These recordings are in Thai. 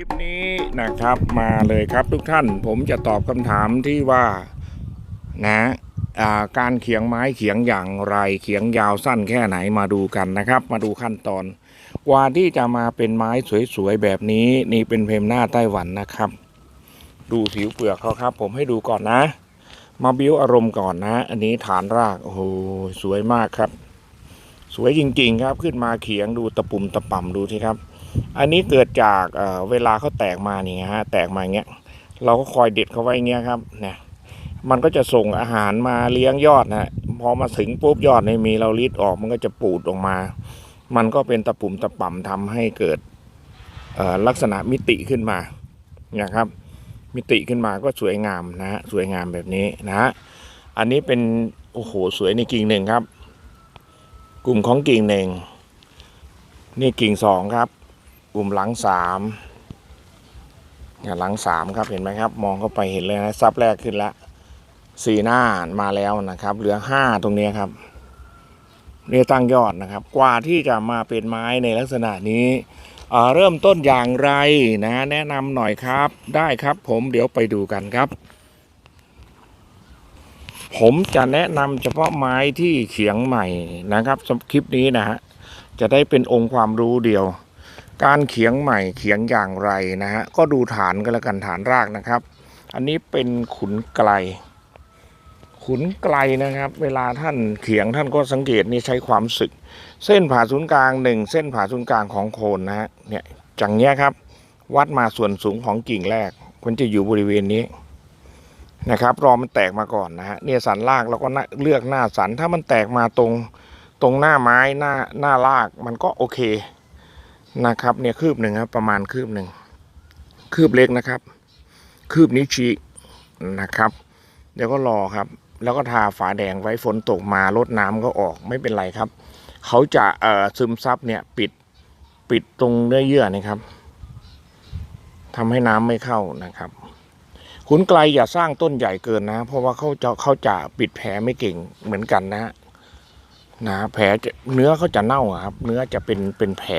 ลิปนี้นะครับมาเลยครับทุกท่านผมจะตอบคำถามที่ว่านะาการเขียงไม้เขียงอย่างไรเขียงยาวสั้นแค่ไหนมาดูกันนะครับ มาดูขั้นตอน กว่าที่จะมาเป็นไม้สวยๆแบบนี้นี่เป็นเพมหน้าไต้หวันนะครับ ดูผิวเปลือกเขาครับ ผมให้ดูก่อนนะ มาบิ้วอารมณ์ก่อนนะ อันนี้ฐานรากโอ้โหสวยมากครับ สวยจริงๆครับ ขึ้นมาเขียงดูตะปุ่มตะป่ำดูทีครับ อันนี้เกิดจากเอ่อเวลาเขาแตกมานี่ฮะแตกมาอย่างเงี้ย เราก็คอยเด็ดเขาไว้อย่างเงี้ยครับเนี่ยมันก็จะส่งอาหารมาเลี้ยงยอดนะพอมาถึงปุ๊บยอดในมีเรารีดออกมันก็จะปูดออกมา มันก็เป็นตะปุ่มตะป่ำทำให้เกิดลักษณะมิติขึ้นมานะครับ มิติขึ้นมาก็สวยงามนะฮะสวยงามแบบนี้นะฮะอันนี้เป็นโอ้โหสวยในกิ่งหนึ่งครับ กลุ่มของกิ่งหนึ่งนี่กิ่งสองครับ กลุ่มหลังสามเนี่ยหลังสามครับเห็นไหมครับ มองเข้าไปเห็นเลยนะซับแรกขึ้นแล้วสี่หน้ามาแล้วนะครับ เหลือห้าตรงนี้ครับนี่ตั้งยอดนะครับ กว่าที่จะมาเป็นไม้ในลักษณะนี้เเริ่มต้นอย่างไรนะแนะนำหน่อยครับได้ครับ ผมเดี๋ยวไปดูกันครับ ผมจะแนะนำเฉพาะไม้ที่เขียงใหม่นะครับคลิปนี้นะฮะจะได้เป็นองค์ความรู้เดียว การเขียงใหม่เขียงอย่างไรนะฮะก็ดูฐานกันแล้วกันฐานรากนะครับ อันนี้เป็นขุนไกล ขุนไกลนะครับ เวลาท่านเขียงท่านก็สังเกตนี่ใช้ความสึก เส้นผ่าศูนย์กลางหนึ่งเส้นผ่าศูนย์กลางของโคนนะฮะเนี่ยจังเนี้ยครับ วัดมาส่วนสูงของกิ่งแรกมันจะอยู่บริเวณนี้นะครับ รอมันแตกมาก่อนนะฮะเนี่ยสันรากเราก็เลือกหน้าสันถ้ามันแตกมาตรงตรงหน้าไม้หน้าหน้ารากมันก็โอเค นะครับ เนี่ยคืบหนึ่งครับประมาณคืบหนึ่งคืบเล็กนะครับ คืบนิ้วชี้นะครับ เดี๋ยวก็รอครับ แล้วก็ทาฝาแดงไว้ฝนตกมาลดน้ำก็ออกไม่เป็นไรครับ เขาจะเอ่อซึมซับเนี่ยปิดปิดตรงเนื้อเยื่อนะครับทำให้น้ำไม่เข้านะครับขุนไกลอย่าสร้างต้นใหญ่เกินนะ เพราะว่าเขาจะเขาจะปิดแผลไม่เก่งเหมือนกันนะนะแผลเนื้อเขาจะเน่าครับ เนื้อจะเป็นเป็นแผล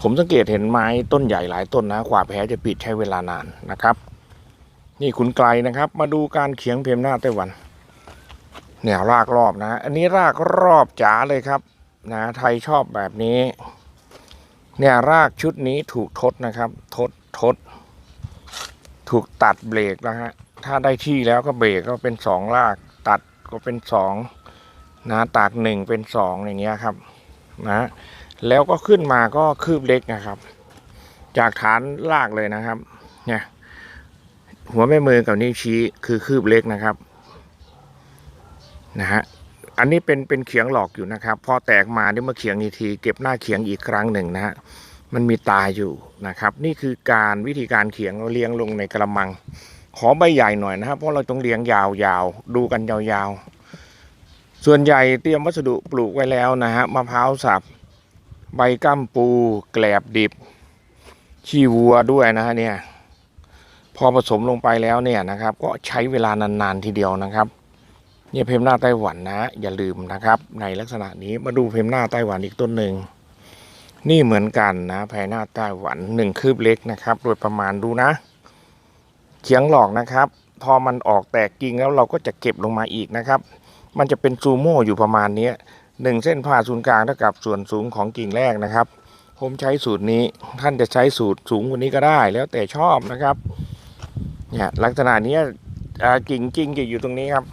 ผมสังเกตเห็นไม้ต้นใหญ่หลายต้นนะกว่าแผลจะปิดใช้เวลานานนะครับ นี่ขุนไกลนะครับ มาดูการเขียงเพมหน้าไต้หวันเนี่ยรากรอบนะ อันนี้รากรอบจ๋าเลยครับนะไทยชอบแบบนี้ เนี่ยรากชุดนี้ถูกทดนะครับ ทดทด ถูกตัดเบรกแล้วฮะถ้าได้ที่แล้วก็เบรกก็เป็นสองราก ตัดก็เป็นสองนะตากหนึ่งเป็นสองอย่างเงี้ยครับ นะ แล้วก็ขึ้นมาก็คืบเล็กนะครับ จากฐานลากเลยนะครับ เนี่ย หัวแม่มือกับนิ้วชี้คือคืบเล็กนะครับนะฮะอันนี้เป็นเป็นเขียงหลอกอยู่นะครับ พอแตกมาเนี่ยมาเขียงอีกทีเก็บหน้าเขียงอีกครั้งหนึ่งนะฮะมันมีตาอยู่นะครับ นี่คือการวิธีการเขียงเราเลี้ยงลงในกระมัง ขอใบใหญ่หน่อยนะครับ เพราะเราต้องเลี้ยงยาวๆดูกันยาวๆ ส่วนใหญ่เตรียมวัสดุปลูกไว้แล้วนะฮะมะพร้าวสับ ใบก้ามปูแกลบดิบ ขี้วัวด้วยนะฮะเนี่ยพอผสมลงไปแล้วเนี่ยนะครับ ก็ใช้เวลานานๆทีเดียวนะครับ เนี่ยเพมหน้าไต้หวันนะอย่าลืมนะครับ ในลักษณะนี้มาดูเพมหน้าไต้หวันอีกต้นหนึ่งนี่เหมือนกันนะแพหน้าไต้หวันหนึ่งคืบเล็กนะครับ โดยประมาณดูนะเขียงหลอกนะครับ พอมันออกแตกกิ่งแล้วเราก็จะเก็บลงมาอีกนะครับ มันจะเป็นซูโม่อยู่ประมาณนี้ ยหนึ่งเส้นผ่าศูนย์กลางเท่ากับส่วนสูงของกิ่งแรกนะครับ ผมใช้สูตรนี้ท่านจะใช้สูตรสูงกว่านี้ก็ได้แล้วแต่ชอบนะครับเนี่ยลักษณะนี้ยอ่ากิ่งจริงจะอยู่ตรงนี้ครับ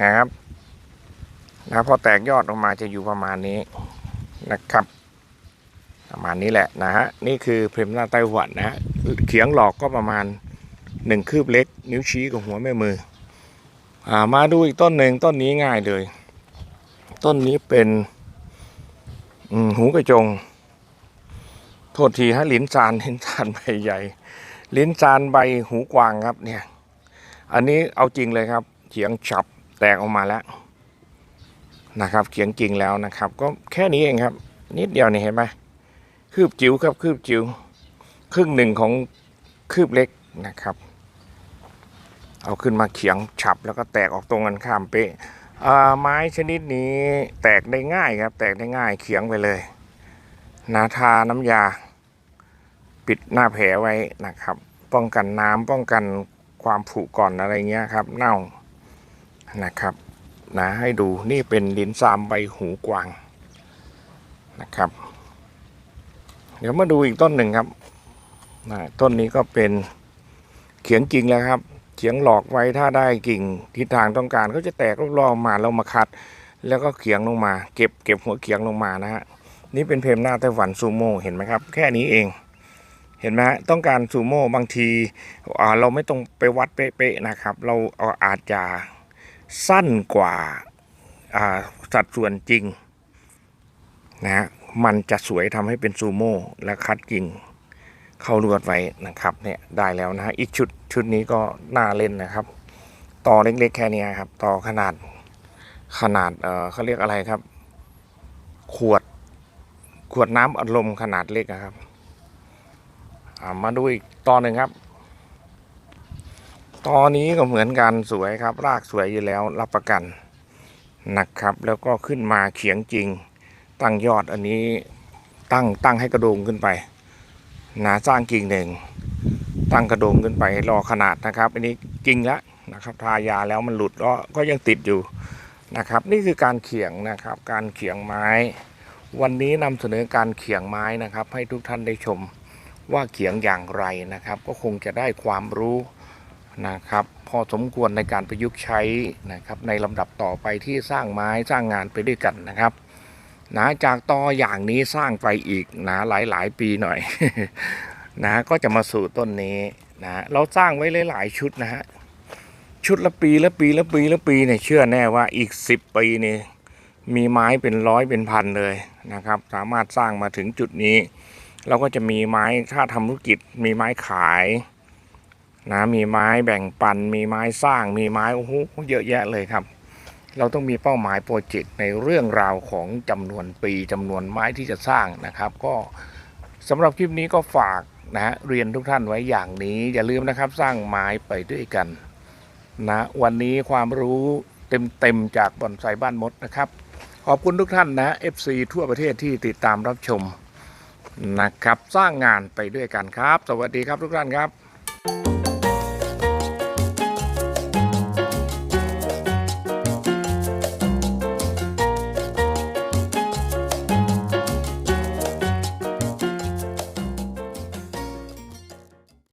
นะครับนะพอแตกยอดออกมาจะอยู่ประมาณนี้นะครับ ประมาณนี้แหละนะฮะนี่คือเพรมนาไต้หวันนะเขียงหลอกก็ประมาณหนึ่งคืบเล็ก นิ้วชี้กับหัวแม่มืออามาดูอีกต้นหนึ่งต้นนี้ง่ายเลย ต้นนี้เป็นหูกระจง โทษทีฮะลิ้นจานลิ้นจานใบใหญ่ ลิ้นจานใบหูกวางครับเนี่ย อันนี้เอาจริงเลยครับเขียงฉับแตกออกมาแล้วนะครับเขียงจริงแล้วนะครับ ก็แค่นี้เองครับ นิดเดียวนี่เห็นไหมคืบจิ๋วครับคืบจิ๋วครึ่งหนึ่งของคืบเล็กนะครับ เอาขึ้นมาเขียงฉับแล้วก็แตกออกตรงกันข้ามเป๊ะ ไม้ชนิดนี้แตกได้ง่ายครับ แตกได้ง่ายเขียงไปเลยนาทาน้ำยา ปิดหน้าแผลไว้นะครับ ป้องกันน้ำป้องกันความผุก่อนอะไรเงี้ยครับ เน่านะครับนะให้ดูนี่เป็นดินซามใบหูกวางนะครับ เดี๋ยวมาดูอีกต้นหนึ่งครับนะต้นนี้ก็เป็นเขียงกิ่งแล้วครับ เขียงหลอกไว้ถ้าได้กิ่งทิศทางต้องการก็จะแตกรอบๆมาเรามาคัด แล้วก็เขียงลงมา เก็บเก็บหัวเขียงลงมานะฮะนี่เป็นเพมหน้าไต้หวันซูโม่เห็นไหมครับ แค่นี้เองเห็นไหมต้องการซูโม่บางทีเราไม่ต้องไปวัดเป๊ะๆนะครับ เราเอาอาจจะสั้นกว่าอ่าสัดส่วนจริงนะฮะมันจะสวยทำให้เป็นซูโม่และคัดกิ่ง เข้าลวดไว้นะครับเนี่ยได้แล้วนะฮะอีกชุดชุดนี้ก็น่าเล่นนะครับต่อเล็กๆแค่นี้ครับต่อขนาดขนาดเออเขาเรียกอะไรครับ ขวดขวดน้ำอัดลมขนาดเล็กอะครับามาดูอีกตอนหนึ่งครับตอนนี้ก็เหมือนกันสวยครับ รากสวยอยู่แล้วรับประกันนะครับ แล้วก็ขึ้นมาเขียงจริง ตั้งยอดอันนี้ตั้งตั้งให้กระโดงขึ้นไป นะสร้างกิ่งหนึ่งตั้งกระโดงขึ้นไปรอขนาดนะครับ อันนี้กิ่งแล้วนะครับทายาแล้วมันหลุดก็ก็ยังติดอยู่นะครับ นี่คือการเขียงนะครับ การเขียงไม้ วันนี้นำเสนอการเขียงไม้นะครับ ให้ทุกท่านได้ชมว่าเขียงอย่างไรนะครับ ก็คงจะได้ความรู้นะครับ พอสมควรในการประยุกต์ใช้นะครับ ในลำดับต่อไปที่สร้างไม้สร้างงานไปด้วยกันนะครับ นะจากตออย่างนี้สร้างไปอีกนะหลายหลายปีหน่อยนะก็จะมาสู่ต้นนี้นะเราสร้างไว้หลายๆชุดนะฮะชุดละปีละปีละปีละปีเนี่ยเชื่อแน่ว่าอีกสิบปีนี่มีไม้เป็นร้อยเป็นพันเลยนะครับ สามารถสร้างมาถึงจุดนี้ เราก็จะมีไม้ถ้าทำธุรกิจ มีไม้ขายนะมีไม้แบ่งปัน มีไม้สร้างมีไม้โอ้โหเยอะแยะเลยครับ เราต้องมีเป้าหมายโปรเจกต์ในเรื่องราวของจำนวนปีจำนวนไม้ที่จะสร้างนะครับ ก็สำหรับคลิปนี้ก็ฝากนะฮะเรียนทุกท่านไว้อย่างนี้ อย่าลืมนะครับสร้างไม้ไปด้วยกันนะวันนี้ความรู้เต็มๆจากบอนไซบ้านมดนะครับ ขอบคุณทุกท่านนะ FC ทั่วประเทศที่ติดตามรับชมนะครับ สร้างงานไปด้วยกันครับ สวัสดีครับทุกท่านครับ